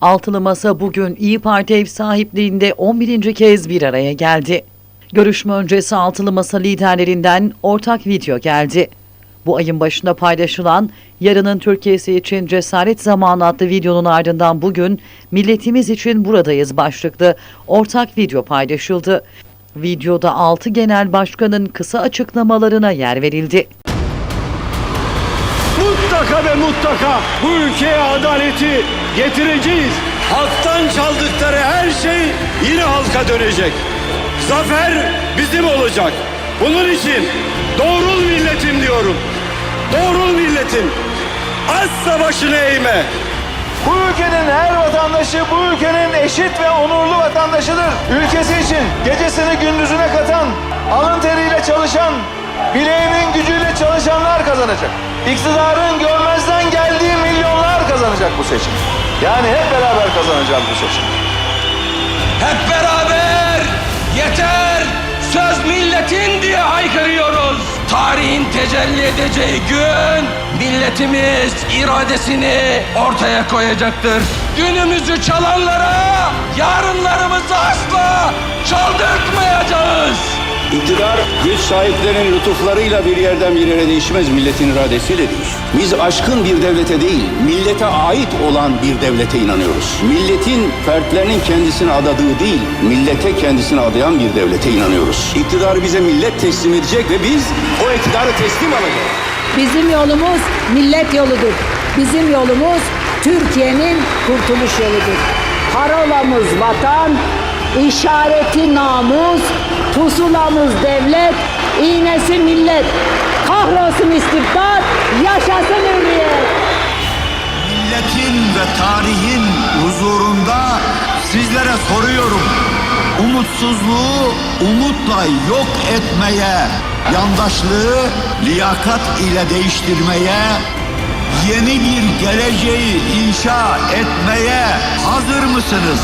Altılı Masa bugün İyi Parti ev sahipliğinde 11. kez bir araya geldi. Görüşme öncesi Altılı Masa liderlerinden ortak video geldi. Bu ayın başında paylaşılan Yarının Türkiye'si için Cesaret Zamanı adlı videonun ardından bugün Milletimiz için buradayız başlıklı ortak video paylaşıldı. Videoda 6 genel başkanın kısa açıklamalarına yer verildi. Mutlaka ve mutlaka bu ülkeye adaleti getireceğiz. Halktan çaldıkları her şey yine halka dönecek. Zafer bizim olacak. Bunun için doğrul milletim diyorum. Doğrul milletim. Asla başını eğme. Bu ülkenin her vatandaşı bu ülkenin eşit ve onurlu vatandaşıdır. Ülkesi için gecesini gündüzüne katan, alın teriyle çalışan, çalışanlar kazanacak. İktidarın görmezden geldiği milyonlar kazanacak bu seçim. Yani hep beraber kazanacağız bu seçim. Hep beraber yeter söz milletin diye haykırıyoruz. Tarihin tecelli edeceği gün milletimiz iradesini ortaya koyacaktır. Günümüzü çalanlara yarınlarımızı asla çaldırtmayacağız. İktidar güç sahiplerinin lütuflarıyla bir yerden bir yere değişmez, milletin iradesiyle değişir. Biz aşkın bir devlete değil, millete ait olan bir devlete inanıyoruz. Milletin fertlerinin kendisine adadığı değil, millete kendisine adayan bir devlete inanıyoruz. İktidarı bize millet teslim edecek ve biz o iktidarı teslim alacağız. Bizim yolumuz millet yoludur. Bizim yolumuz Türkiye'nin kurtuluş yoludur. Parolamız vatan, işareti namus, pusulamız devlet, iğnesi millet. Kahrolsun istibdat, yaşasın hürriyet. milletin ve tarihin huzurunda sizlere soruyorum. Umutsuzluğu umutla yok etmeye, yandaşlığı liyakat ile değiştirmeye, yeni bir geleceği inşa etmeye hazır mısınız?